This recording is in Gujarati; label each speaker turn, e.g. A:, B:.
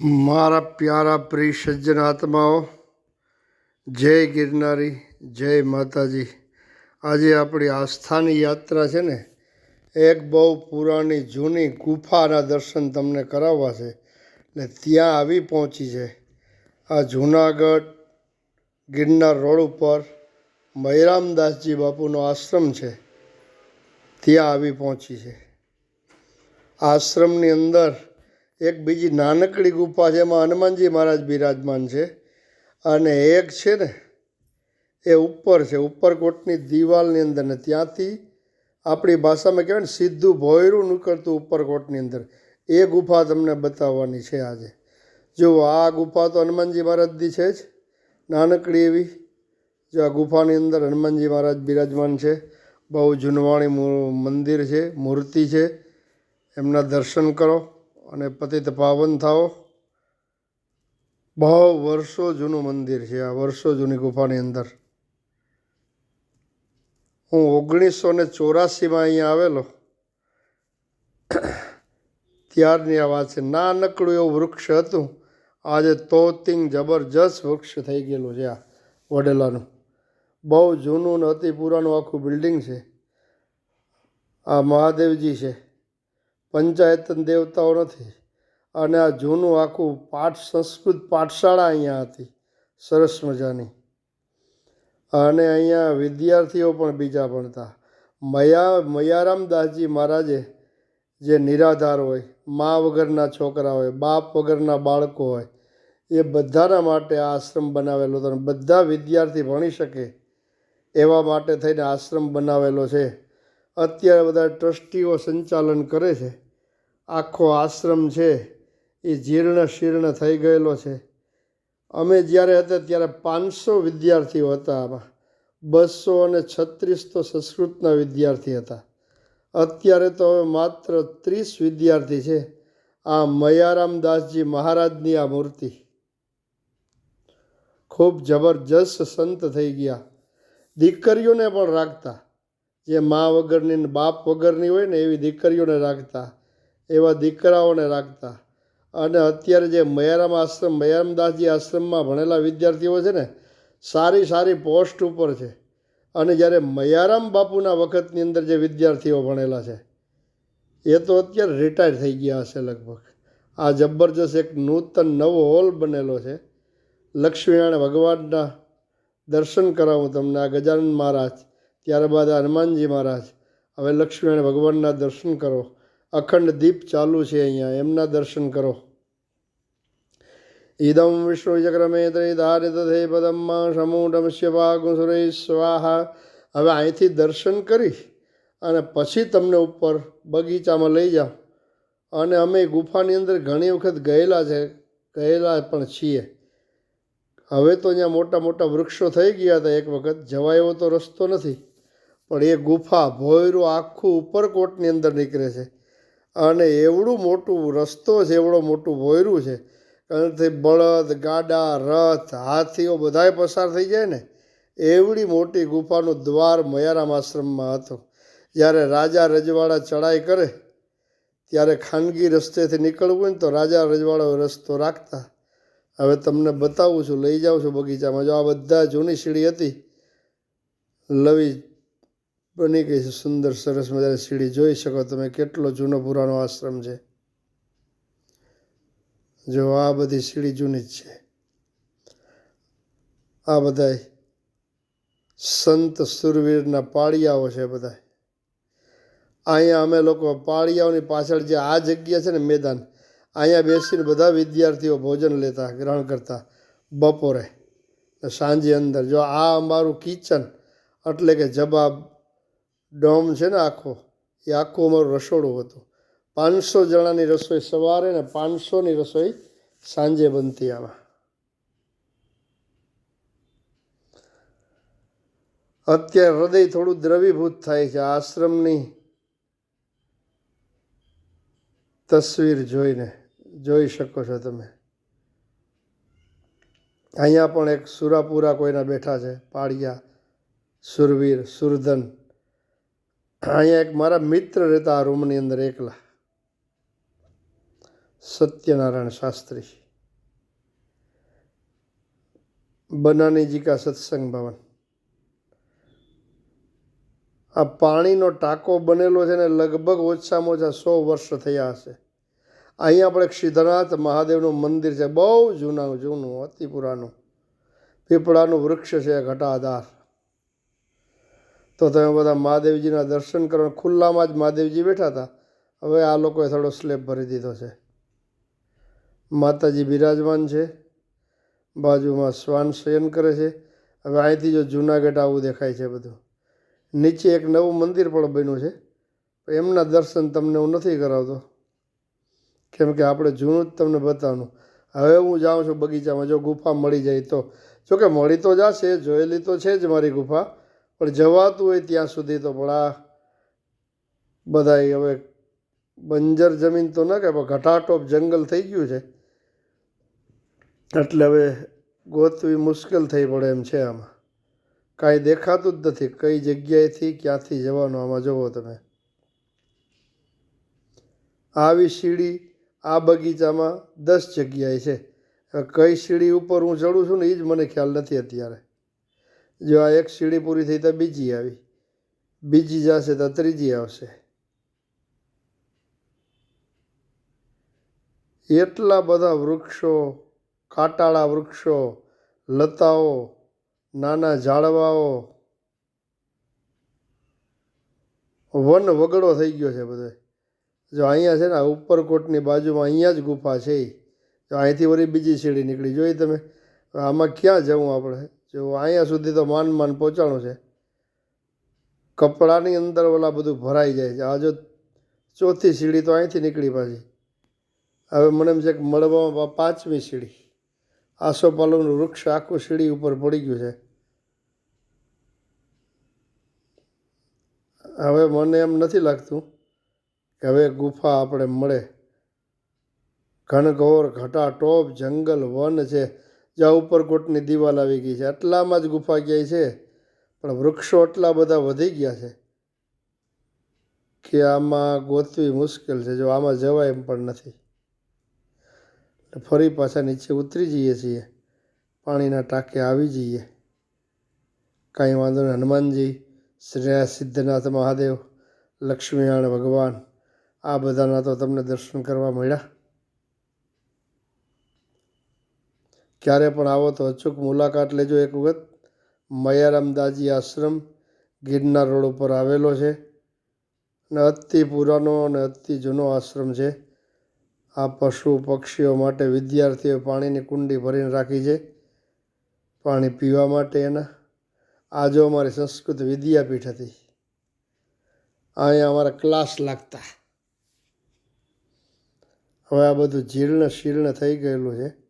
A: મારા પ્યારા પ્રિય સજ્જન આત્માઓ, જય ગિરનારી, જય માતાજી. આજે આપણી આસ્થાની યાત્રા છે ને, એક બહુ પુરાણી જૂની ગુફાના દર્શન તમને કરાવવા છે. ને ત્યાં આવી પહોંચી છે. આ જૂનાગઢ ગિરનાર રોડ ઉપર મયરામદાસજી બાપુનો આશ્રમ છે. ત્યાં આવી પહોંચી છે. આશ્રમની અંદર એક બીજી નાનકડી ગુફા છે, એમાં હનુમાનજી મહારાજ બિરાજમાન છે. અને એક છે ને, એ ઉપર છે, ઉપરકોટની દિવાલની અંદર ને ત્યાંથી આપણી ભાષામાં કહેવાય ને, સીધું ભોયરું નીકળતું ઉપરકોટની અંદર. એ ગુફા તમને બતાવવાની છે આજે. જો આ ગુફા તો હનુમાનજી મહારાજની છે જ, નાનકડી એવી. જો આ ગુફાની અંદર હનુમાનજી મહારાજ બિરાજમાન છે. બહુ જૂનવાણી મંદિર છે, મૂર્તિ છે. એમના દર્શન કરો. અને પતિત પાવન થાઓ. બહુ વર્ષો જૂનું મંદિર છે, આ વર્ષો જૂની ગુફાની અંદર. હું ઓગણીસો ને ચોરાસીમાં અહીંયા આવેલો. ત્યારની આ વાત છે. નાનકડું એવું વૃક્ષ હતું. આજે તોતિંગ જબરજસ્ત વૃક્ષ થઈ ગયેલું છે આ વડેલાનું. બહુ જૂનું ને અતિ પુરાનું આખું બિલ્ડિંગ છે. આ મહાદેવજી છે. પંચાયતન દેવતાઓ નથી. અને આ જૂનું આખું પાઠ સંસ્કૃત પાઠશાળા અહીંયા હતી. સરસ મજાની. અને અહીંયા વિદ્યાર્થીઓ પણ બીજા ભણતા. મયા મયારામદાસજી મહારાજે જે નિરાધાર હોય, મા વગરના છોકરા હોય, બાપ વગરના બાળકો હોય, એ બધાના માટે આ આશ્રમ બનાવેલો હતો. બધા વિદ્યાર્થી ભણી શકે એવા માટે થઈને આશ્રમ બનાવેલો છે. અત્યારે બધા ટ્રસ્ટીઓ સંચાલન કરે છે. આખો આશ્રમ છે, એ જીર્ણ શીર્ણ થઈ ગયેલો છે. અમે જ્યારે હતા ત્યારે પાંચસો વિદ્યાર્થીઓ હતા આમાં. બસો અને છત્રીસ તો સંસ્કૃતના વિદ્યાર્થી હતા. અત્યારે તો હવે માત્ર ત્રીસ વિદ્યાર્થી છે. આ મયારામદાસજી મહારાજની આ મૂર્તિ. ખૂબ જબરજસ્ત સંત થઈ ગયા. દીકરીઓને પણ રાખતા. જે મા વગરની ને બાપ વગરની હોય ને એવી દીકરીઓને રાખતા, એવા દીકરાઓને રાખતા. અને અત્યારે જે મયારામ આશ્રમ મયારામદાસજી આશ્રમમાં ભણેલા વિદ્યાર્થીઓ છે ને, સારી સારી પોસ્ટ ઉપર છે. અને જ્યારે મયારામ બાપુના વખતની અંદર જે વિદ્યાર્થીઓ ભણેલા છે, એ તો અત્યારે રિટાયર થઈ ગયા હશે લગભગ. આ જબરજસ્ત એક નૂતન નવો હોલ બનેલો છે. લક્ષ્મીનારાયણ ભગવાનના દર્શન કરાવું તમને આ ગજાનંદ મહારાજ. ત્યારબાદ હનુમાનજી મહારાજ, હવે લક્ષ્મીનારાયણ ભગવાનના દર્શન કરો. અખંડ દીપ ચાલુ છે અહીંયા, એમના દર્શન કરો. ઇદમ વિષ્ણુચક્રમે ત્રિધારિત થે પદમ સમૂઢમસ્ય સુરેશ સ્વાહા. હવે અહીંથી દર્શન કરી અને પછી તમને ઉપર બગીચામાં લઈ જાઓ. અને અમે ગુફાની અંદર ઘણી વખત ગયેલા છે, ગયેલા પણ છીએ. હવે તો અહીંયા મોટા મોટા વૃક્ષો થઈ ગયા હતા, એક વખત જવાય એવો તો રસ્તો નથી. પણ એ ગુફા ભોયરું આખું ઉપરકોટની અંદર નીકળે છે. અને એવડું મોટું રસ્તો છે, એવડો મોટું ભોયરું છે. કારણ કે બળદ, ગાડા, રથ, હાથીઓ બધાય પસાર થઈ જાય ને, એવડી મોટી ગુફાનું દ્વાર મયારામ આશ્રમમાં હતું. જ્યારે રાજા રજવાડા ચડાઈ કરે, ત્યારે ખાનગી રસ્તેથી નીકળવું હોય ને તો રાજા રજવાડો રસ્તો રાખતા. હવે તમને બતાવું છું, લઈ જાઉં છું બગીચામાં. જો આ બધા જૂની સીડી હતી, લવી બની ગઈ છે. સુંદર, સરસ મજાની સીડી જોઈ શકો તમે કેટલો જૂનો પુરાણો આશ્રમ છે. જો આ બધી સીડી જૂની જ છે. આ બધાય સંત સુરવીરના પાળિયાઓ છે બધા અહીંયા અમે લોકો પાળિયાઓની પાછળ જે આ જગ્યા છે ને મેદાન, અહીંયા બેસીને બધા વિદ્યાર્થીઓ ભોજન લેતા, ગ્રહણ કરતા બપોરે સાંજે અંદર. જો આ અમારું કિચન એટલે કે જવાબ ડોમ છે ને આખો, એ આખું અમારું રસોડું હતું. પાંચસો જણાની રસોઈ સવારે ને પાંચસોની રસોઈ સાંજે બનતી આમાં અત્યારે હૃદય થોડું દ્રવીભૂત થાય છે. આશ્રમની તસવીર જોઈને જોઈ શકો છો તમે. અહીંયા પણ એક સુરાપુરા કોઈના બેઠા છે. પાળિયા, સુરવીર, સુરધન. અહીંયા એક મારા મિત્ર રહેતા આ રૂમની અંદર એકલા. સત્યનારાયણ શાસ્ત્રી. બનાનીજી કા સત્સંગ ભવન. આ પાણીનો ટાંકો બનેલો છે ને લગભગ ઓછામાં ઓછા સો વર્ષ થયા હશે. અહીંયા આપણે સિદ્ધનાથ મહાદેવનું મંદિર છે, બહુ જૂના, જૂનું, અતિ પુરાનું. પીપળાનું વૃક્ષ છે ઘટાધાર. તો તમે બધા મહાદેવજીના દર્શન કરવા ખુલ્લામાં જ મહાદેવજી બેઠા હતા. હવે આ લોકોએ થોડો સ્લેબ ભરી દીધો છે. માતાજી બિરાજમાન છે. બાજુમાં શ્વાન શયન કરે છે. હવે અહીંથી જો જૂનાગઢ આવું દેખાય છે બધું. નીચે એક નવું મંદિર પણ બન્યું છે. એમના દર્શન તમને હું નથી કરાવતો. કેમ કે આપણે જૂનું જ તમને બતાવવાનું. હવે હું જાઉં છું બગીચામાં. જો ગુફા મળી જાય તો. જોકે મળી તો જશે. જોયેલી તો છે જ મારી ગુફા. પણ જવાતું હોય ત્યાં સુધી તો આ બધા હવે બંજર જમીન તો ન કે પણ ઘટાટોપ જંગલ થઈ ગયું છે. એટલે હવે ગોતવી મુશ્કેલ થઈ પડે એમ છે આમાં. કાંઈ દેખાતું જ નથી, કઈ જગ્યાએથી ક્યાંથી જવાનું આમાં જુઓ તમે. આવી સીડી આ બગીચામાં દસ જગ્યાએ છે. કઈ સીડી ઉપર હું ચડું છું ને એ જ મને ખ્યાલ નથી અત્યારે. જો આ એક સીડી પૂરી થઈ તો બીજી આવી. બીજી જશે તો ત્રીજી આવશે. એટલા બધા વૃક્ષો, કાંટાળા વૃક્ષો, લતાઓ, નાના ઝાડવાઓ, વન વગડો થઈ ગયો છે બધો. જો અહીંયા છે ને ઉપરકોટની બાજુમાં અહીંયા જ ગુફા છે. જો અહીંથી વળી બીજી સીડી નીકળી. જોઈ તમે, આમાં ક્યાં જવું આપણે? જો અહીંયા સુધી તો માન માન પહોંચાણું છે. કપડાની અંદર ઓલા બધું ભરાઈ જાય છે. આજો ચોથી સીડી તો અહીંથી નીકળી પાછી. હવે મને એમ છે કે મળવામાં પાંચમી સીડી. આસોપાલવનું વૃક્ષ આખું સીડી ઉપર પડી ગયું છે. હવે મને એમ નથી લાગતું કે હવે ગુફા આપણે મળે. ઘનઘોર, ઘટાટોપ, જંગલ, વન છે. જ્યાં ઉપરકોટની દિવાલ આવી ગઈ છે. એટલામાં જ ગુફા ક્યાંય છે? પણ વૃક્ષો એટલા બધા વધી ગયા છે કે આમાં ગોતવી મુશ્કેલ છે. જો આમાં જવાય એમ પણ નથી. ફરી પાછા નીચે ઉતરી જઈએ છીએ. પાણીના ટાંકે આવી જઈએ. કાંઈ વાંધો નહીં. હનુમાનજી શ્રેયા સિદ્ધનાથ મહાદેવ, લક્ષ્મીનારાયણ ભગવાન, આ બધાના તો તમને દર્શન કરવા મળ્યા. ક્યારે પણ આવો તો અચૂક મુલાકાત લેજો એક વખત. મયારામદાજી આશ્રમ ગિરનાર રોડ ઉપર આવેલો છે અને અતિ પુરાનો અને અતિ જૂનો આશ્રમ છે. આ પશુ પક્ષીઓ માટે વિદ્યાર્થીઓએ પાણીની કુંડી ભરીને રાખી છે. પાણી પીવા માટે એના. આ અમારી સંસ્કૃત વિદ્યાપીઠ હતી. અહીંયા અમારા ક્લાસ લાગતા. હવે આ બધું જીર્ણ શીર્ણ થઈ ગયેલું છે.